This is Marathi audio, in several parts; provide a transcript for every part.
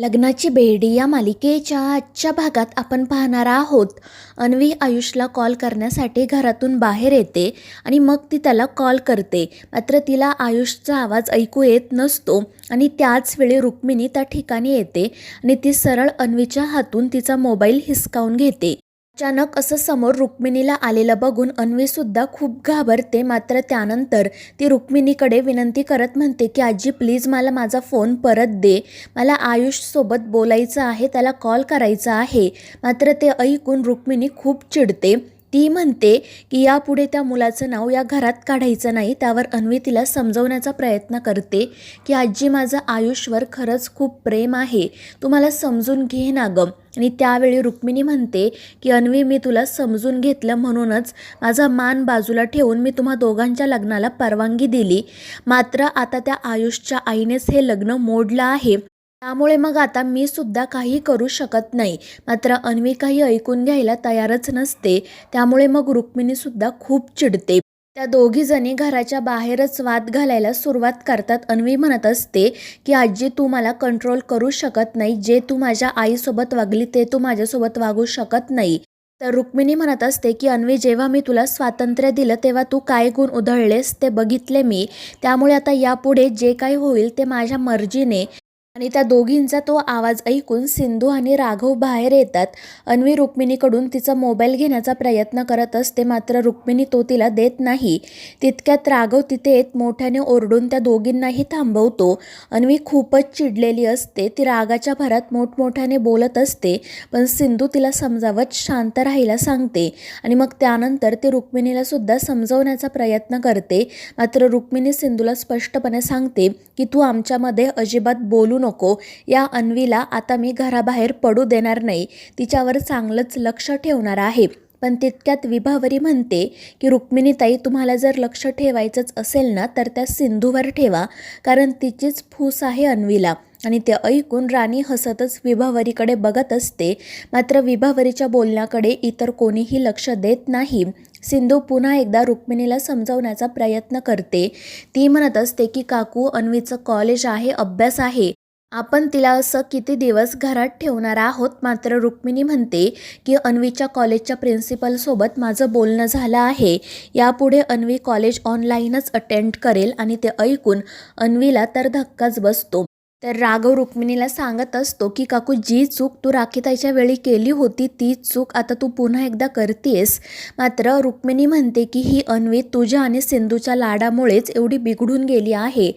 लग्नाची बेडी या मालिकेच्या आजच्या भागात आपण पाहणार आहोत. अन्वी आयुषला कॉल करण्यासाठी घरातून बाहेर येते आणि मग ती त्याला कॉल करते. मात्र तिला आयुषचा आवाज ऐकू येत नसतो आणि त्याच वेळी रुक्मिणी त्या ठिकाणी येते आणि ती सरळ अन्वीच्या हातून तिचा मोबाईल हिसकावून घेते. अचानक असं समोर रुक्मिणीला आलेलं बघून अन्वीसुद्धा खूप घाबरते. मात्र त्यानंतर ती रुक्मिणीकडे विनंती करत म्हणते की आजी प्लीज मला माझा फोन परत दे. मला आयुषसोबत बोलायचं आहे त्याला कॉल करायचा आहे. मात्र ते ऐकून रुक्मिणी खूप चिडते. ती म्हणते की यापुढे त्या मुलाचं नाव या घरात काढायचं नाही त्यावर अन्वी तिला समजवण्याचा प्रयत्न करते की आजी माझं आयुषवर खरंच खूप प्रेम आहे. तुम्हाला समजून घे ना गं. आणि त्यावेळी रुक्मिणी म्हणते की अन्वी मी तुला समजून घेतलं म्हणूनच माझा मान बाजूला ठेवून मी तुम्हा दोघांच्या लग्नाला परवानगी दिली. मात्र आता त्या आयुषच्या आईनेच हे लग्न मोडलं आहे. त्यामुळे मग आता मी सुद्धा काही करू शकत नाही. मात्र अन्वी काही ऐकून घ्यायला तयारच नसते. त्यामुळे मग रुक्मिणीसुद्धा खूप चिडते. त्या दोघीजणी घराच्या बाहेरच वाद घालायला सुरुवात करतात. अन्वी म्हणत असते की आजी तू मला कंट्रोल करू शकत नाही. जे तू माझ्या आईसोबत वागली ते तू माझ्यासोबत वागू शकत नाही. तर रुक्मिणी म्हणत असते की अन्वी जेव्हा मी तुला स्वातंत्र्य दिलं तेव्हा तू काय गुण उधळलेस ते बघितले मी. त्यामुळे आता यापुढे जे काही होईल ते माझ्या मर्जीने आणि त्या दोघींचा तो आवाज ऐकून सिंधू आणि राघव बाहेर येतात. अन्वी रुक्मिणीकडून तिचा मोबाईल घेण्याचा प्रयत्न करत असते मात्र रुक्मिणी तो तिला देत नाही. तितक्यात राघव तिथे येत मोठ्याने ओरडून त्या दोघींनाही थांबवतो. अन्वी खूपच चिडलेली असते ती रागाच्या भरात मोठमोठ्याने बोलत असते पण सिंधू तिला समजावत शांत राहायला सांगते आणि मग त्यानंतर ती रुक्मिणीला सुद्धा समजवण्याचा प्रयत्न करते. मात्र रुक्मिणी सिंधूला स्पष्टपणे सांगते की तू आमच्यामध्ये अजिबात बोलू नको. नको या अन्वीला आता मी घराबाहेर पडू देणार नाही तिच्यावर चांगलंच लक्ष ठेवणार आहे. पण तितक्यात विभावरी म्हणते की रुक्मिणीताई तुम्हाला जर लक्ष ठेवायचंच असेल ना तर त्या सिंधूवर ठेवा कारण तिचीच फूस आहे अन्वीला. आणि ते ऐकून राणी हसतच विभावरीकडे बघत असते. मात्र विभावरीच्या बोलण्याकडे इतर कोणीही लक्ष देत नाही. सिंधू पुन्हा एकदा रुक्मिणीला समजवण्याचा प्रयत्न करते. ती म्हणत असते की काकू अन्वीचं कॉलेज आहे अभ्यास आहे. आपण तिला असं किती दिवस घरात ठेवणार आहोत? मात्र रुक्मिणी म्हणते की अन्वीच्या कॉलेजच्या प्रिन्सिपलसोबत माझं बोलणं झालं आहे. यापुढे अन्वी कॉलेज ऑनलाईनच अटेंड करेल आणि ते ऐकून अन्वीला तर धक्काच बसतो. तर राघव रुक्मिणीला सांगत असतो की काकू जी चूक तू राखीताईच्या वेळी केली होती ती चूक आता तू पुन्हा एकदा करतेस. मात्र रुक्मिणी म्हणते की ही अन्वी तुझ्या आणि सिंधूच्या लाडामुळेच एवढी बिघडून गेली आहे.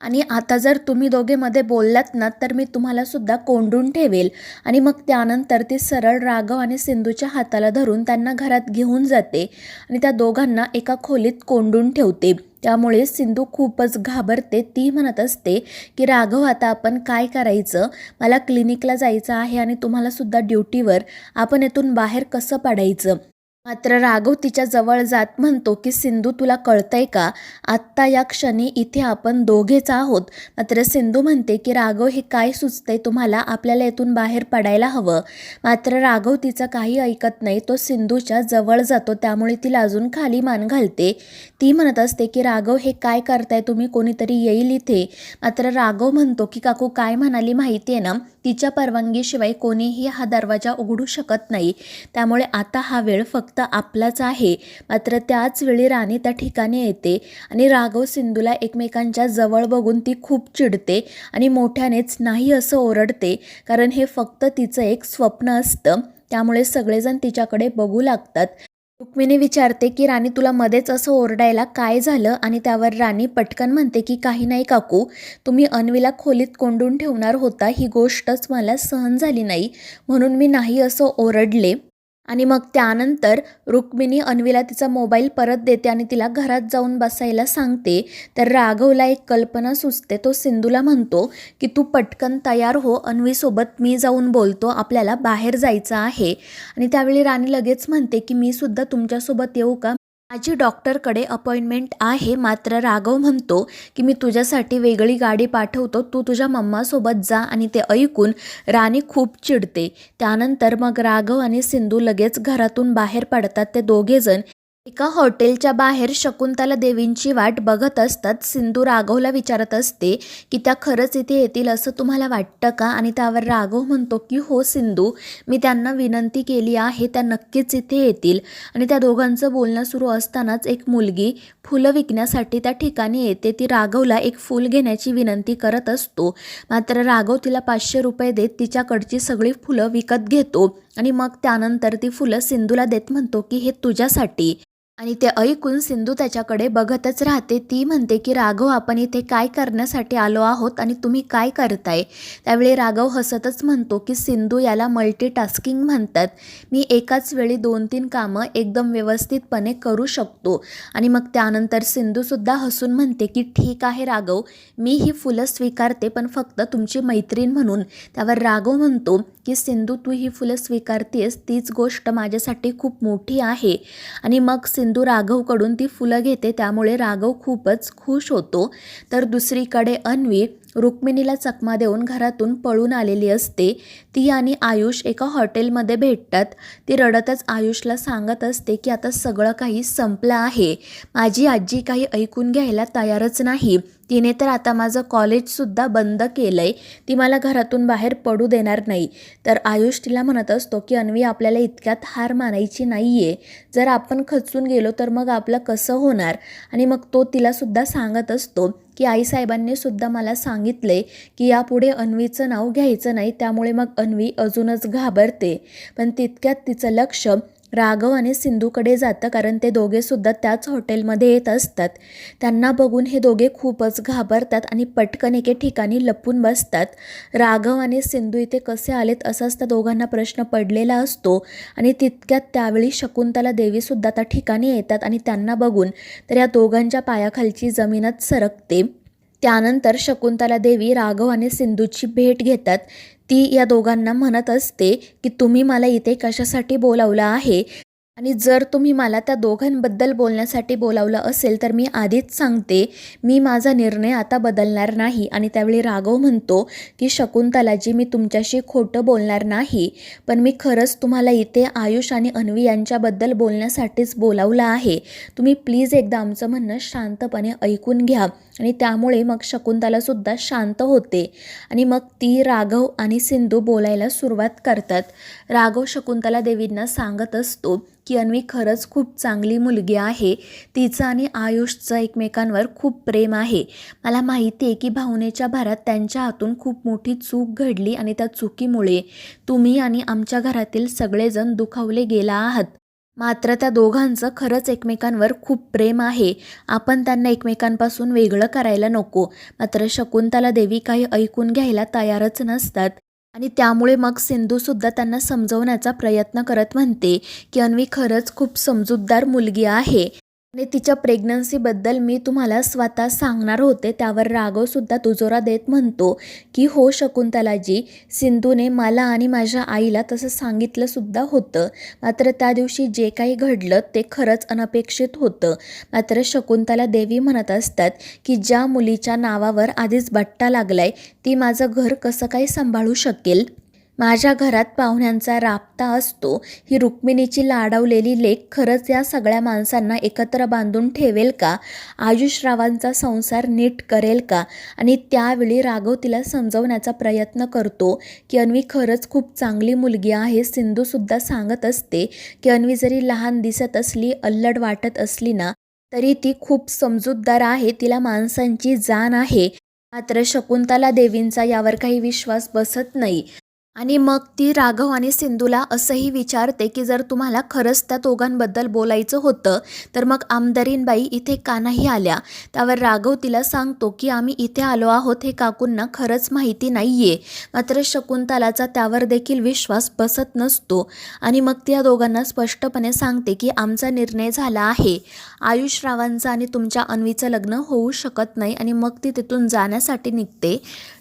आणि आता जर तुम्ही दोघेमध्ये बोललात ना तर मी तुम्हाला सुद्धा कोंडून ठेवेल. आणि मग त्यानंतर ती सरळ राघव आणि सिंधूच्या हाताला धरून त्यांना घरात घेऊन जाते आणि त्या दोघांना एका खोलीत कोंडून ठेवते. त्यामुळे सिंधू खूपच घाबरते. ती म्हणत असते की राघव आता आपण काय करायचं? मला क्लिनिकला जायचं आहे आणि तुम्हाला सुद्धा ड्युटीवर आपण येथून बाहेर कसं पडायचं? मात्र राघव तिच्या जवळ जात म्हणतो की सिंधू तुला कळतंय का? आत्ता या क्षणी इथे आपण दोघेच आहोत. मात्र सिंधू म्हणते की राघव हे काय सुचतंय? तुम्हाला आपल्याला येथून बाहेर पडायला हवं. मात्र राघव तिचं काही ऐकत नाही. तो सिंधूच्या जवळ जातो. त्यामुळे तिला अजून खाली मान घालते. ती म्हणत असते की राघव हे काय करताय? तुम्ही कोणीतरी येईल इथे. मात्र राघव म्हणतो की काकू काय म्हणाली माहिती आहे ना? तिच्या परवानगीशिवाय कोणीही हा दरवाजा उघडू शकत नाही. त्यामुळे आता हा वेळ फक्त आपलाच आहे. मात्र त्याच वेळी राणी त्या ठिकाणी येते आणि राघव सिंधूला एकमेकांच्या जवळ बघून ती खूप चिडते आणि मोठ्यानेच नाही असं ओरडते कारण हे फक्त तिचं एक स्वप्न असतं. त्यामुळे सगळेजण तिच्याकडे बघू लागतात. रुक्मिणी विचारते की राणी तुला मध्येच असं ओरडायला काय झालं? आणि त्यावर राणी पटकन म्हणते की काही नाही काकू तुम्ही अन्वीला खोलीत कोंडून ठेवणार होता. ही गोष्टच मला सहन झाली नाही. म्हणून मी नाही असं ओरडले. आणि मग त्यानंतर रुक्मिणी अन्वीला तिचा मोबाईल परत देते आणि तिला घरात जाऊन बसायला सांगते. तर राघवला एक कल्पना सुचते. तो सिंधूला म्हणतो की तू पटकन तयार हो. अन्वीसोबत मी जाऊन बोलतो. आपल्याला बाहेर जायचं आहे. आणि त्यावेळी राणी लगेच म्हणते की मी सुद्धा तुमच्यासोबत येऊ का? माझी डॉक्टरकडे अपॉइंटमेंट आहे मात्र राघव म्हणतो की मी तुझ्यासाठी वेगळी गाडी पाठवतो तू तुझ्या मम्मासोबत जा आणि ते ऐकून राणी खूप चिडते. त्यानंतर मग राघव आणि सिंधू लगेच घरातून बाहेर पडतात. ते दोघेजण एका हॉटेलच्या बाहेर शकुंतला देवींची वाट बघत असतात सिंधू राघवला विचारत असते की त्या खरंच इथे येतील असं तुम्हाला वाटतं का? आणि त्यावर राघव म्हणतो की हो सिंधू मी त्यांना विनंती केली आहे त्या नक्कीच इथे येतील. आणि त्या दोघांचं बोलणं सुरू असतानाच एक मुलगी फुलं विकण्यासाठी त्या ठिकाणी येते. ती राघवला एक फूल घेण्याची विनंती करत असतो. मात्र राघव तिला पाचशे रुपये देत तिच्याकडची सगळी फुलं विकत घेतो. आणि मग त्यानंतर ती फुलं सिंधूला देत म्हणतो की हे तुझ्यासाठी. आणि ते ऐकून सिंधू त्याच्याकडे बघतच राहते. ती म्हणते की राघव आपण इथे काय करण्यासाठी आलो आहोत आणि तुम्ही काय करताय? त्यावेळी राघव हसतच म्हणतो की सिंधू याला मल्टीटास्किंग म्हणतात. मी एकाच वेळी दोन तीन कामं एकदम व्यवस्थितपणे करू शकतो. आणि मग त्यानंतर सिंधूसुद्धा हसून म्हणते की ठीक आहे राघव मी ही फुलं स्वीकारते पण फक्त तुमची मैत्रीण म्हणून. त्यावर राघव म्हणतो की सिंधू तू ही फुलं स्वीकारतेस. तीच गोष्ट माझ्यासाठी खूप मोठी आहे. आणि मग सिंधू राघवकडून ती फुलं घेते त्यामुळे राघव खूपच खुश होतो. तर दुसरीकडे अन्वी रुक्मिणीला चकमा देऊन घरातून पळून आलेली असते. ती आणि आयुष एका हॉटेलमध्ये भेटतात. ती रडतच आयुषला सांगत असते की आता सगळं काही संपलं आहे. माझी आजी काही ऐकून घ्यायला तयारच नाही. तिने तर आता माझं कॉलेजसुद्धा बंद केलं आहे ती मला घरातून बाहेर पडू देणार नाही. तर आयुष तिला म्हणत असतो की अन्वी आपल्याला इतक्यात हार मानायची नाही आहे जर आपण खचून गेलो तर मग आपलं कसं होणार? आणि मग तो तिलासुद्धा सांगत असतो. की आईसाहेबांनी सुद्धा मला सांगितले की यापुढे अन्वीचं नाव घ्यायचं नाही त्यामुळे मग अन्वी अजूनच घाबरते. पण तितक्यात तिचं लक्ष राघव आणि सिंधूकडे जातं कारण ते दोघेसुद्धा त्याच हॉटेलमध्ये येत असतात. त्यांना बघून हे दोघे खूपच घाबरतात आणि पटकन एके ठिकाणी लपून बसतात. राघव आणि सिंधू इथे कसे आलेत असाच त्या दोघांना प्रश्न पडलेला असतो आणि तितक्यात त्यावेळी शकुंतला देवीसुद्धा त्या ठिकाणी येतात आणि त्यांना बघून तर या दोघांच्या पायाखालची जमीनच सरकते. त्यानंतर शकुंतला देवी राघव आणि सिंधूची भेट घेतात. ती या दोघांना म्हणत असते की तुम्ही मला इथे कशासाठी बोलावलं आहे? आणि जर तुम्ही मला त्या दोघांबद्दल बोलण्यासाठी बोलावलं असेल तर मी आधीच सांगते मी माझा निर्णय आता बदलणार नाही. आणि त्यावेळी राघव म्हणतो की शकुंतलाजी मी तुमच्याशी खोटं बोलणार नाही पण मी खरंच तुम्हाला इथे आयुष आणि अन्वी यांच्याबद्दल बोलण्यासाठीच बोलावलं आहे. तुम्ही प्लीज एकदा आमचं म्हणणं शांतपणे ऐकून घ्या. आणि त्यामुळे मग शकुंतलासुद्धा शांत होते. आणि मग ती राघव आणि सिंधू बोलायला सुरुवात करतात. राघव शकुंतला देवींना सांगत असतो की अन्वी खरंच खूप चांगली मुलगी आहे. तिचं आणि आयुषचं एकमेकांवर खूप प्रेम आहे. मला माहिती आहे की भावनेच्या भरात त्यांच्या हातून खूप मोठी चूक घडली आणि त्या चुकीमुळे तुम्ही आणि आमच्या घरातील सगळेजण दुखावले गेला आहात. मात्र त्या दोघांचं खरंच एकमेकांवर खूप प्रेम आहे. आपण त्यांना एकमेकांपासून वेगळं करायला नको. मात्र शकुंतला देवी काही ऐकून घ्यायला तयारच नसतात. आणि त्यामुळे मग सिंधूसुद्धा त्यांना समजवण्याचा प्रयत्न करत म्हणते की अन्वी खरंच खूप समजूतदार मुलगी आहे. आणि तिच्या प्रेग्नन्सीबद्दल मी तुम्हाला स्वतः सांगणार होते. त्यावर राघवसुद्धा दुजोरा देत म्हणतो की हो शकुंतलाजी सिंधूने मला आणि माझ्या आईला तसं सांगितलंसुद्धा होतं. मात्र त्या दिवशी जे काही घडलं ते खरंच अनपेक्षित होतं. मात्र शकुंतला देवी म्हणत असतात की ज्या मुलीच्या नावावर आधीच बट्टा लागलाय ती माझं घर कसं काही सांभाळू शकेल? माझ्या घरात पाहुण्यांचा राबता असतो. ही रुक्मिणीची लाडवलेली लेख खरंच या सगळ्या माणसांना एकत्र बांधून ठेवेल का? आयुषरावांचा संसार नीट करेल का? आणि त्यावेळी राघव तिला समजवण्याचा प्रयत्न करतो. की अन्वी खरंच खूप चांगली मुलगी आहे सिंधूसुद्धा सांगत असते. की अन्वी जरी लहान दिसत असली अल्लड वाटत असली ना तरी ती खूप समजूतदार आहे तिला माणसांची जाण आहे. मात्र शकुंतला देवींचा यावर काही विश्वास बसत नाही. आणि मग ती राघव आणि सिंधूला असंही विचारते की जर तुम्हाला खरंच त्या दोघांबद्दल बोलायचं होतं तर मग आमदारीनबाई इथे का नाही आल्या? त्यावर राघव तिला सांगतो की आम्ही इथे आलो आहोत हे काकूंना खरंच माहिती नाही आहे मात्र शकुंतलाचा त्यावर देखील विश्वास बसत नसतो. आणि मग त्या दोघांना स्पष्टपणे सांगते की आमचा निर्णय झाला आहे. आयुषरावांचं आणि तुमच्या अन्वीचं लग्न होऊ शकत नाही आणि मग ती तिथून जाण्यासाठी निघते.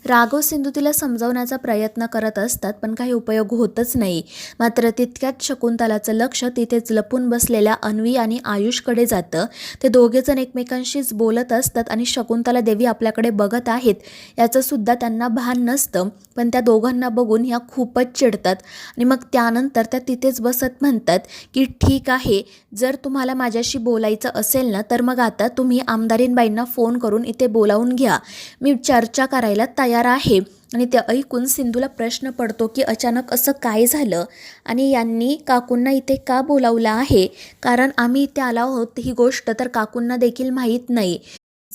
राघव सिंधू तिला समजवण्याचा प्रयत्न करत असतात. असतात पण काही उपयोग होतच नाही. मात्र तितक्यात शकुंतलाचं लक्ष तिथेच लपून बसलेल्या अन्वी आणि आयुषकडे जातं. ते दोघेजण एकमेकांशीच बोलत असतात आणि शकुंतला देवी आपल्याकडे बघत आहेत याचं सुद्धा त्यांना भान नसतं. पण त्या दोघांना बघून ह्या खूपच चिडतात आणि मग त्यानंतर त्या तिथेच बसत म्हणतात की ठीक आहे जर तुम्हाला माझ्याशी बोलायचं असेल ना तर मग आता तुम्ही आमदारीनबाईंना फोन करून इथे बोलावून घ्या. मी चर्चा करायला तयार आहे. आणि ते ऐकून सिंधूला प्रश्न पडतो की अचानक असं काय झालं? आणि यांनी काकूंना इथे का बोलावलं आहे? कारण आम्ही इथे आलो आहोत ही गोष्ट तर काकूंना देखील माहीत नाही.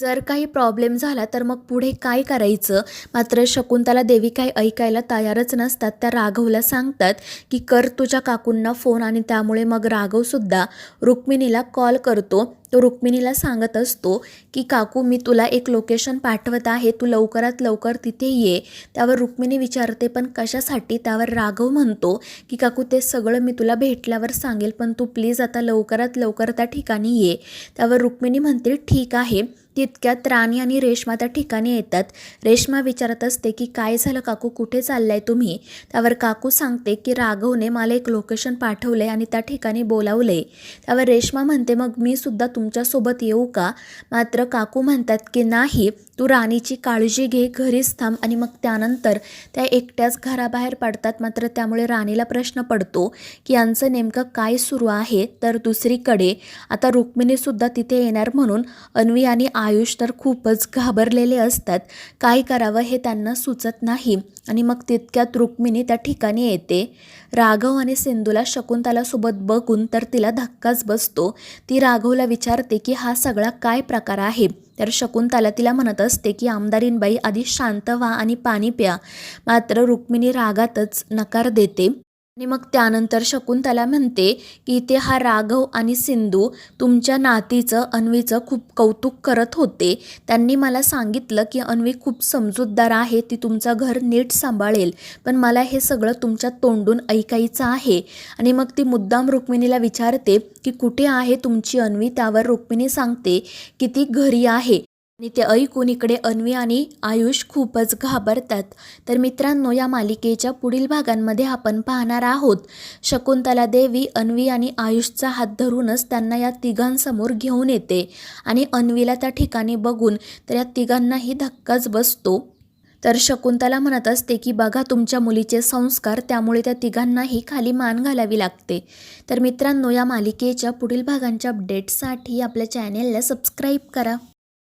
जर काही प्रॉब्लेम झाला तर मग पुढे काय करायचं? मात्र शकुंतला देवी काही ऐकायला तयारच नसतात. त्या राघवला सांगतात की कर तुझ्या काकूंना फोन आणि त्यामुळे मग राघवसुद्धा रुक्मिणीला कॉल करतो. तो रुक्मिणीला सांगत असतो की काकू मी तुला एक लोकेशन पाठवत आहे. तू लवकरात लवकर तिथे ये. त्यावर रुक्मिणी विचारते पण कशासाठी त्यावर राघव म्हणतो की काकू ते सगळं मी तुला भेटल्यावर सांगेल पण तू प्लीज आता लवकरात लवकर त्या ठिकाणी ये त्यावर रुक्मिणी म्हणते ठीक आहे. तितक्यात राणी आणि रेश्मा त्या ठिकाणी येतात. रेश्मा विचारत असते की काय झालं काकू? कुठे चाललाय तुम्ही? त्यावर काकू सांगते की राघवने मला एक लोकेशन पाठवले आणि त्या ठिकाणी बोलावले त्यावर रेश्मा म्हणते मग मी सुद्धा तुमच्यासोबत येऊ का? मात्र काकू म्हणतात की नाही तू राणीची काळजी घे घरीच थांब आणि मग त्यानंतर त्या एकट्याच घराबाहेर पडतात. मात्र त्यामुळे राणीला प्रश्न पडतो की यांचं नेमकं काय सुरू आहे? तर दुसरीकडे आता रुक्मिणीसुद्धा तिथे येणार म्हणून अन्वी आणि आयुष तर खूपच घाबरलेले असतात. काय करावं हे त्यांना सुचत नाही आणि मग तितक्यात रुक्मिणी त्या ठिकाणी येते. राघव आणि सिंधूला शकुंतलासोबत बघून तर तिला धक्काच बसतो. ती राघवला विचारते की हा सगळा काय प्रकार आहे? तर शकुंतला तिला म्हणत असते की आमदारीनबाई आधी शांत व्हा आणि पाणी प्या. मात्र रुक्मिणी रागातच नकार देते. आणि मग त्यानंतर शकुंतला म्हणते की इथे हा राघव आणि सिंधू तुमच्या नातीचं अन्वीचं खूप कौतुक करत होते. त्यांनी मला सांगितलं की अन्वी खूप समजूतदार आहे ती तुमचं घर नीट सांभाळेल. पण मला हे सगळं तुमच्या तोंडून ऐकायचं आहे. आणि मग ती मुद्दाम रुक्मिणीला विचारते की कुठे आहे तुमची अन्वी? त्यावर रुक्मिणी सांगते की ती घरी आहे. आणि ते ऐकून इकडे अन्वी आणि आयुष खूपच घाबरतात. तर मित्रांनो या मालिकेच्या पुढील भागांमध्ये आपण पाहणार आहोत. शकुंतला देवी अन्वी आणि आयुषचा हात धरूनच त्यांना या तिघांसमोर घेऊन येते आणि अन्वीला त्या ठिकाणी बघून तर या तिघांनाही धक्काच बसतो. तर शकुंतला म्हणत असते की बघा तुमच्या मुलीचे संस्कार त्यामुळे त्या तिघांनाही खाली मान घालावी लागते. तर मित्रांनो या मालिकेच्या पुढील भागांच्या अपडेट्ससाठी आपल्या चॅनेलला सबस्क्राईब करा.